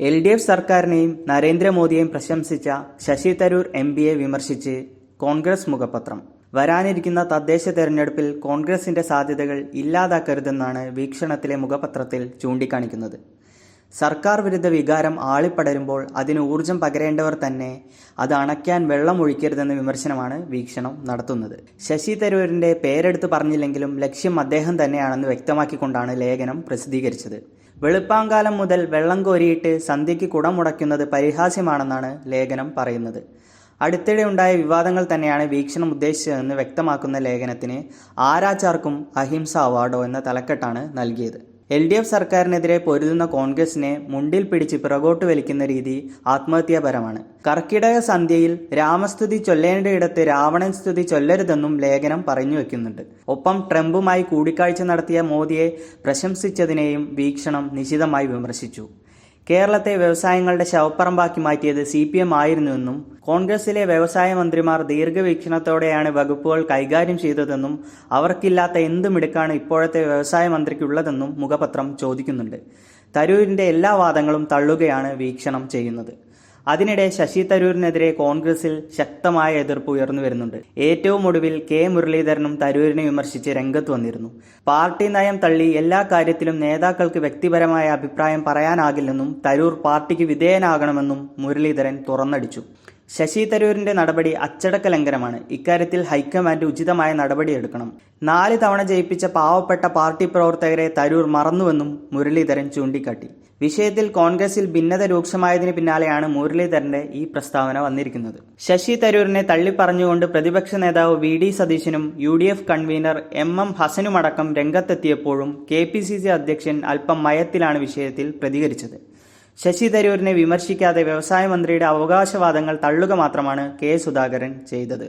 L D F സർക്കാരിനെയും നരേന്ദ്രമോദിയെയും പ്രശംസിച്ച ശശി തരൂർ എം പിയെ വിമർശിച്ച് കോൺഗ്രസ് മുഖപത്രം. വരാനിരിക്കുന്ന തദ്ദേശ തെരഞ്ഞെടുപ്പിൽ കോൺഗ്രസിന്റെ സാധ്യതകൾ ഇല്ലാതാക്കരുതെന്നാണ് വീക്ഷണത്തിലെ മുഖപത്രത്തിൽ ചൂണ്ടിക്കാണിക്കുന്നത്. സർക്കാർ വിരുദ്ധ വികാരം ആളിപ്പടരുമ്പോൾ അതിന് ഊർജം പകരേണ്ടവർ തന്നെ അത് അണയ്ക്കാൻ വെള്ളം ഒഴിക്കരുതെന്ന വിമർശനമാണ് വീക്ഷണം നടത്തുന്നത്. ശശി തരൂരിന്റെ പേരെടുത്ത് പറഞ്ഞില്ലെങ്കിലും ലക്ഷ്യം അദ്ദേഹം തന്നെയാണെന്ന് വ്യക്തമാക്കിക്കൊണ്ടാണ് ലേഖനം പ്രസിദ്ധീകരിച്ചത്. വെളുപ്പാങ്കാലം മുതൽ വെള്ളം കോരിയിട്ട് സന്ധ്യയ്ക്ക് കുടമുടയ്ക്കുന്നത് പരിഹാസ്യമാണെന്നാണ് ലേഖനം പറയുന്നത്. അടുത്തിടെ ഉണ്ടായ വിവാദങ്ങൾ തന്നെയാണ് വീക്ഷണം ഉദ്ദേശിച്ചതെന്ന് വ്യക്തമാക്കുന്ന ലേഖനത്തിന് ആരാചാർക്കും അഹിംസ അവാർഡോ എന്ന തലക്കെട്ടാണ് നൽകിയത്. എൽ ഡി എഫ് സർക്കാരിനെതിരെ പൊരുതുന്ന കോൺഗ്രസിനെ മുണ്ടിൽ പിടിച്ച് പിറകോട്ട് വലിക്കുന്ന രീതി ആത്മഹത്യാപരമാണ്. കർക്കിടക സന്ധ്യയിൽ രാമസ്തുതി ചൊല്ലേണ്ടയിടത്ത് രാവണൻ സ്തുതി ചൊല്ലരുതെന്നും ലേഖനം പറഞ്ഞു വെക്കുന്നുണ്ട്. ഒപ്പം ട്രംപുമായി കൂടിക്കാഴ്ച നടത്തിയ മോദിയെ പ്രശംസിച്ചതിനെയും വീക്ഷണം നിശിതമായി വിമർശിച്ചു. കേരളത്തെ വ്യവസായങ്ങളുടെ ശവപ്പറമ്പാക്കി മാറ്റിയത് സി പി എം ആയിരുന്നുവെന്നും കോൺഗ്രസിലെ വ്യവസായ മന്ത്രിമാർ ദീർഘവീക്ഷണത്തോടെയാണ് വകുപ്പുകൾ കൈകാര്യം ചെയ്തതെന്നും അവർക്കില്ലാത്ത എന്ത് മിടുക്കാണ് ഇപ്പോഴത്തെ വ്യവസായ മന്ത്രിക്കുള്ളതെന്നും മുഖപത്രം ചോദിക്കുന്നുണ്ട്. തരൂരിന്റെ എല്ലാ വാദങ്ങളും തള്ളുകയാണ് വീക്ഷണം ചെയ്യുന്നത്. അതിനിടെ ശശി തരൂരിനെതിരെ കോൺഗ്രസിൽ ശക്തമായ എതിർപ്പ് ഉയർന്നു വരുന്നുണ്ട്. ഏറ്റവും ഒടുവിൽ കെ. മുരളീധരനും തരൂരിനെ വിമർശിച്ച് രംഗത്ത് വന്നിരുന്നു. പാർട്ടി നയം തള്ളി എല്ലാ കാര്യത്തിലും നേതാക്കൾക്ക് വ്യക്തിപരമായ അഭിപ്രായം പറയാനാകില്ലെന്നും തരൂർ പാർട്ടിക്ക് വിധേയനാകണമെന്നും മുരളീധരൻ തുറന്നടിച്ചു. ശശി തരൂരിന്റെ നടപടി അച്ചടക്ക ലംഘനമാണ് ഇക്കാര്യത്തിൽ ഹൈക്കമാൻഡ് ഉചിതമായ നടപടിയെടുക്കണം. നാല് തവണ ജയിപ്പിച്ച പാവപ്പെട്ട പാർട്ടി പ്രവർത്തകരെ തരൂർ മറന്നുവെന്നും മുരളീധരൻ ചൂണ്ടിക്കാട്ടി. വിഷയത്തിൽ കോൺഗ്രസിൽ ഭിന്നത രൂക്ഷമായതിന് പിന്നാലെയാണ് മുരളീധരന്റെ ഈ പ്രസ്താവന വന്നിരിക്കുന്നത്. ശശി തരൂരിനെ തള്ളിപ്പറഞ്ഞുകൊണ്ട് പ്രതിപക്ഷ നേതാവ് വി ഡി സതീശനും U D F convener M M ഹസനുമടക്കം രംഗത്തെത്തിയപ്പോഴും കെ പി സി സി അധ്യക്ഷൻ അല്പം മയത്തിലാണ് വിഷയത്തിൽ പ്രതികരിച്ചത്. ശശി തരൂരിനെ വിമർശിക്കാതെ വ്യവസായ മന്ത്രിയുടെ അവകാശവാദങ്ങൾ തള്ളുക മാത്രമാണ് കെ സുധാകരൻ ചെയ്തത്.